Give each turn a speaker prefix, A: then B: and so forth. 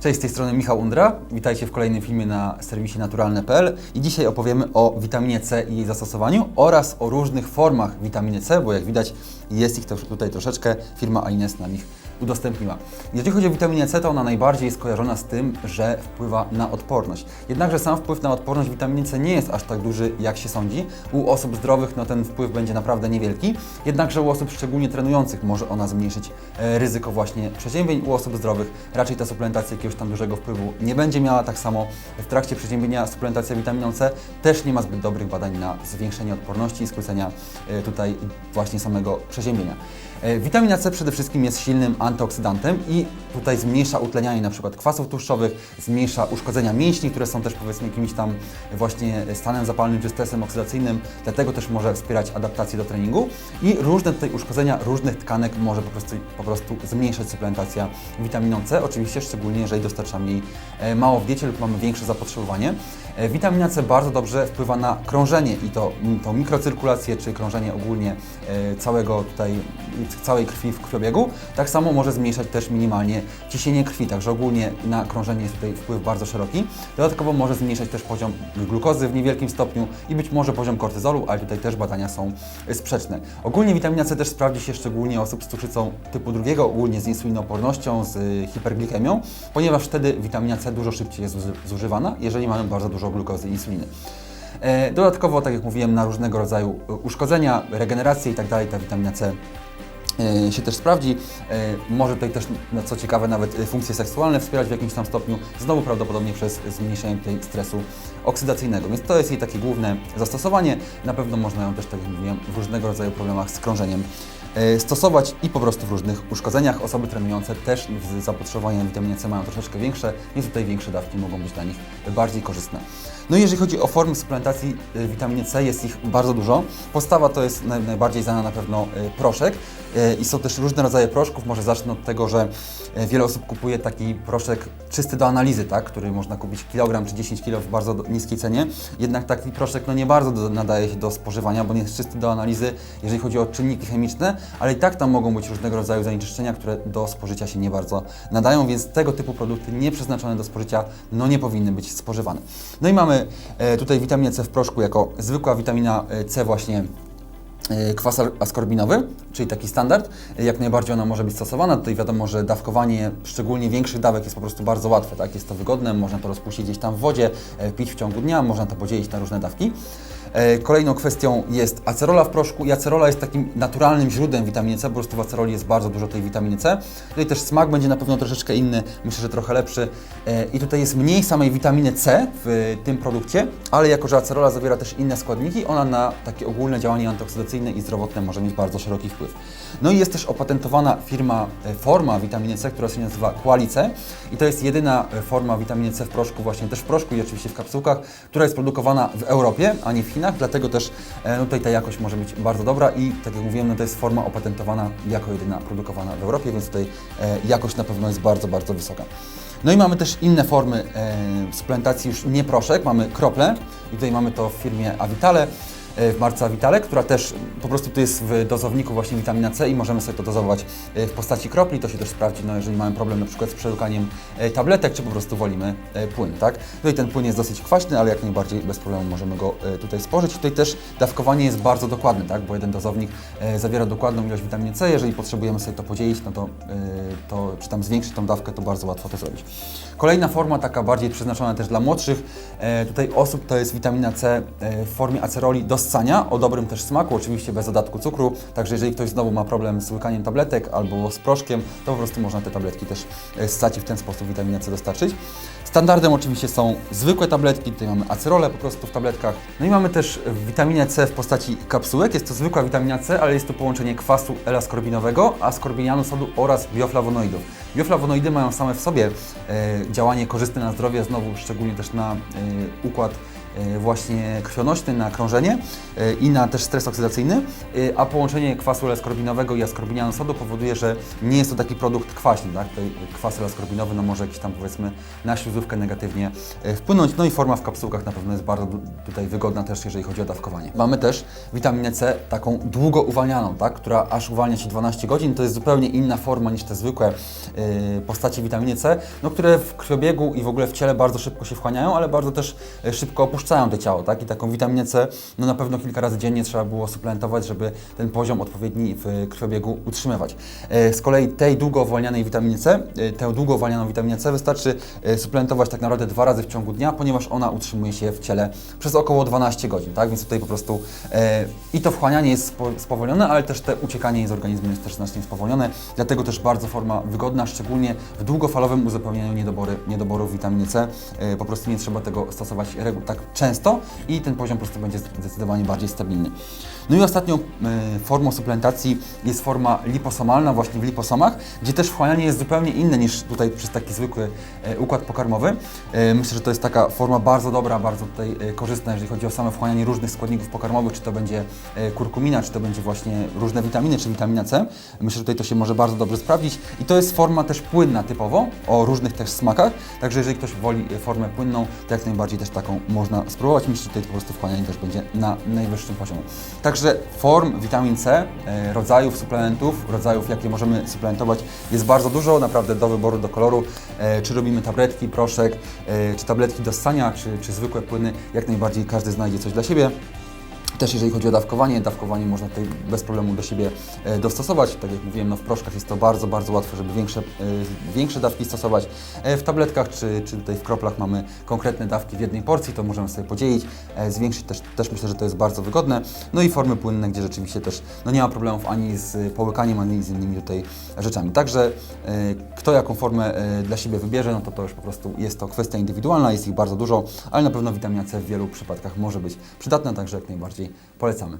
A: Cześć, z tej strony Michał Undra. Witajcie w kolejnym filmie na serwisie naturalne.pl i dzisiaj opowiemy o witaminie C i jej zastosowaniu oraz o różnych formach witaminy C, bo jak widać jest ich też tutaj troszeczkę, firma Alines nam ich udostępniła. Jeżeli chodzi o witaminę C, to ona najbardziej jest kojarzona z tym, że wpływa na odporność. Jednakże sam wpływ na odporność witaminy C nie jest aż tak duży, jak się sądzi. U osób zdrowych no, ten wpływ będzie naprawdę niewielki, jednakże u osób szczególnie trenujących może ona zmniejszyć e, ryzyko właśnie przeziębień. U osób zdrowych raczej ta suplementacja jakiegoś tam dużego wpływu nie będzie miała. Tak samo w trakcie przeziębienia suplementacja witaminą C też nie ma zbyt dobrych badań na zwiększenie odporności i skrócenia e, tutaj właśnie samego przeziębienia. E, Witamina C przede wszystkim jest silnym antyoksydantem i tutaj zmniejsza utlenianie przykład kwasów tłuszczowych, zmniejsza uszkodzenia mięśni, które są też powiedzmy jakimś tam właśnie stanem zapalnym czy stresem oksydacyjnym, dlatego też może wspierać adaptację do treningu i różne tutaj uszkodzenia różnych tkanek może po prostu, po prostu zmniejszać suplementacja witaminą C, oczywiście szczególnie jeżeli dostarczamy jej mało w diecie lub mamy większe zapotrzebowanie. E, Witamina C bardzo dobrze wpływa na krążenie i to, to mikrocyrkulację, czy krążenie ogólnie e, całego tutaj, całej krwi w krwiobiegu. Tak samo może zmniejszać też minimalnie ciśnienie krwi, także ogólnie na krążenie jest tutaj wpływ bardzo szeroki. Dodatkowo może zmniejszać też poziom glukozy w niewielkim stopniu i być może poziom kortyzolu, ale tutaj też badania są e, sprzeczne. Ogólnie witamina C też sprawdzi się szczególnie osób z cukrzycą typu drugiego, ogólnie z insulinoopornością, z hiperglikemią, ponieważ wtedy witamina C dużo szybciej jest zuży- zużywana, jeżeli mamy bardzo dużo glukozy i insuliny. E, Dodatkowo, tak jak mówiłem, na różnego rodzaju y, uszkodzenia, regenerację i tak ta witamina C e, się też sprawdzi. E, Może tutaj też, no, co ciekawe, nawet e, funkcje seksualne wspierać w jakimś tam stopniu, znowu prawdopodobnie przez zmniejszenie tutaj stresu oksydacyjnego. Więc to jest jej takie główne zastosowanie. Na pewno można ją też, tak jak mówiłem, w różnego rodzaju problemach z krążeniem e, stosować i po prostu w różnych uszkodzeniach. Osoby trenujące też z zapotrzebowaniem witaminy C mają troszeczkę większe, więc tutaj większe dawki mogą być dla nich bardziej korzystne. No i jeżeli chodzi o formy suplementacji y, witaminy C, jest ich bardzo dużo. Podstawa to jest naj, najbardziej znana na pewno y, proszek i są też różne rodzaje proszków. Może zacznę od tego, że wiele osób kupuje taki proszek czysty do analizy, tak, który można kupić kilogram czy 10 kg w bardzo niskiej cenie. Jednak taki proszek no, nie bardzo nadaje się do spożywania, bo nie jest czysty do analizy, jeżeli chodzi o czynniki chemiczne, ale i tak tam mogą być różnego rodzaju zanieczyszczenia, które do spożycia się nie bardzo nadają, więc tego typu produkty nieprzeznaczone do spożycia no, nie powinny być spożywane. No i mamy e, tutaj witaminę C w proszku jako zwykła witamina e, C właśnie e, kwas askorbinowy, czyli taki standard. Jak najbardziej ona może być stosowana. Tutaj wiadomo, że dawkowanie szczególnie większych dawek jest po prostu bardzo łatwe. Tak? Jest to wygodne, można to rozpuścić gdzieś tam w wodzie, e, pić w ciągu dnia, można to podzielić na różne dawki. E, Kolejną kwestią jest acerola w proszku i acerola jest takim naturalnym źródłem witaminy C, po prostu w aceroli jest bardzo dużo tej witaminy C. Tutaj też smak będzie na pewno troszeczkę inny, myślę, że trochę lepszy. E, I tutaj jest mniej samej witaminy C w tym produkcie, ale jako, że acerola zawiera też inne składniki, ona na takie ogólne działanie antyoksydacyjne i zdrowotne może mieć bardzo szeroki wpływ. No i jest też opatentowana firma, e, forma witaminy C, która się nazywa Qualice. I to jest jedyna e, forma witaminy C w proszku, właśnie też w proszku i oczywiście w kapsułkach, która jest produkowana w Europie, a nie w Chinach, dlatego też e, no tutaj ta jakość może być bardzo dobra i tak jak mówiłem, no to jest forma opatentowana jako jedyna produkowana w Europie, więc tutaj jakość na pewno jest bardzo, bardzo wysoka. No i mamy też inne formy suplementacji, już nie proszek, mamy krople. I tutaj mamy to w firmie Avitale w marce Avitale, która też po prostu tu jest w dozowniku właśnie witamina C i możemy sobie to dozować e, w postaci kropli. To się też sprawdzi, no, jeżeli mamy problem na przykład z przełykaniem e, tabletek, czy po prostu wolimy e, płyn, tak? Tutaj ten płyn jest dosyć kwaśny, ale jak najbardziej bez problemu możemy go e, tutaj spożyć. Tutaj też dawkowanie jest bardzo dokładne, tak? Bo jeden dozownik e, zawiera dokładną ilość witaminy C. Jeżeli potrzebujemy sobie to podzielić, no to, e, to czy tam zwiększyć tą dawkę, to bardzo łatwo to zrobić. Kolejna forma, taka bardziej przeznaczona też dla młodszych, e, tutaj osób, to jest witamina C e, w formie aceroli do ssania, o dobrym też smaku, oczywiście bez dodatku cukru, także jeżeli ktoś znowu ma problem z łykaniem tabletek albo z proszkiem, to po prostu można te tabletki też e, ssać i w ten sposób witaminę C dostarczyć. Standardem oczywiście są zwykłe tabletki, tutaj mamy acerolę po prostu w tabletkach. No i mamy też witaminę C w postaci kapsułek, jest to zwykła witamina C, ale jest to połączenie kwasu L-askorbinowego, askorbinianu sodu oraz bioflawonoidów. Bioflawonoidy mają same w sobie e, działanie korzystne na zdrowie, znowu szczególnie też na e, układ właśnie krwionośny, na krążenie e, i na też stres oksydacyjny, e, a połączenie kwasu L-skorbinowego i askorbinianu sodu powoduje, że nie jest to taki produkt kwaśny, tak? Tutaj kwas L-skorbinowy no może jakiś tam powiedzmy na śluzówkę negatywnie e, wpłynąć, no i forma w kapsułkach na pewno jest bardzo tutaj wygodna też, jeżeli chodzi o dawkowanie. Mamy też witaminę C, taką długo uwalnianą, tak? która aż uwalnia się 12 godzin, to jest zupełnie inna forma niż te zwykłe e, postaci witaminy C, no, które w krwiobiegu i w ogóle w ciele bardzo szybko się wchłaniają, ale bardzo też e, szybko opuszczają to ciało, tak? I taką witaminę C, no na pewno kilka razy dziennie trzeba było suplementować, żeby ten poziom odpowiedni w krwiobiegu utrzymywać. E, Z kolei tej długo uwalnianej witaminy C, e, tę długo uwalnianą witaminę C wystarczy e, suplementować tak naprawdę dwa razy w ciągu dnia, ponieważ ona utrzymuje się w ciele przez około 12 godzin, tak? Więc tutaj po prostu i to wchłanianie jest spo- spowolnione, ale też te uciekanie z organizmu jest też znacznie spowolnione, dlatego też bardzo forma wygodna, szczególnie w długofalowym uzupełnianiu niedobory, niedoborów witaminy C. Po prostu nie trzeba tego stosować tak często i ten poziom po prostu będzie zdecydowanie bardziej stabilny. No i ostatnią e, formą suplementacji jest forma liposomalna właśnie w liposomach, gdzie też wchłanianie jest zupełnie inne niż tutaj przez taki zwykły e, układ pokarmowy. E, Myślę, że to jest taka forma bardzo dobra, bardzo tutaj korzystna, jeżeli chodzi o same wchłanianie różnych składników pokarmowych, czy to będzie kurkumina, czy to będzie właśnie różne witaminy, czy witamina C. Myślę, że tutaj to się może bardzo dobrze sprawdzić i to jest forma też płynna typowo, o różnych też smakach, także jeżeli ktoś woli formę płynną, to jak najbardziej też taką można spróbować. Myślę, że tutaj po prostu wchłanianie też będzie na najwyższym poziomie. Także form witamin C, e, rodzajów suplementów, rodzajów jakie możemy suplementować jest bardzo dużo, naprawdę do wyboru, do koloru. E, Czy robimy tabletki, proszek, e, czy tabletki do ssania, czy, czy zwykłe płyny, jak najbardziej każdy znajdzie coś dla siebie. Też jeżeli chodzi o dawkowanie, dawkowanie można tutaj bez problemu do siebie e, dostosować. Tak jak mówiłem, no w proszkach jest to bardzo, bardzo łatwe, żeby większe, e, większe dawki stosować. E, W tabletkach czy, czy tutaj w kroplach mamy konkretne dawki w jednej porcji, to możemy sobie podzielić, zwiększyć też, też myślę, że to jest bardzo wygodne. No i formy płynne, gdzie rzeczywiście też no nie ma problemów ani z połykaniem, ani z innymi tutaj rzeczami. Także kto jaką formę dla siebie wybierze, no to to już po prostu jest to kwestia indywidualna, jest ich bardzo dużo, ale na pewno witamina C w wielu przypadkach może być przydatna, także jak najbardziej polecamy.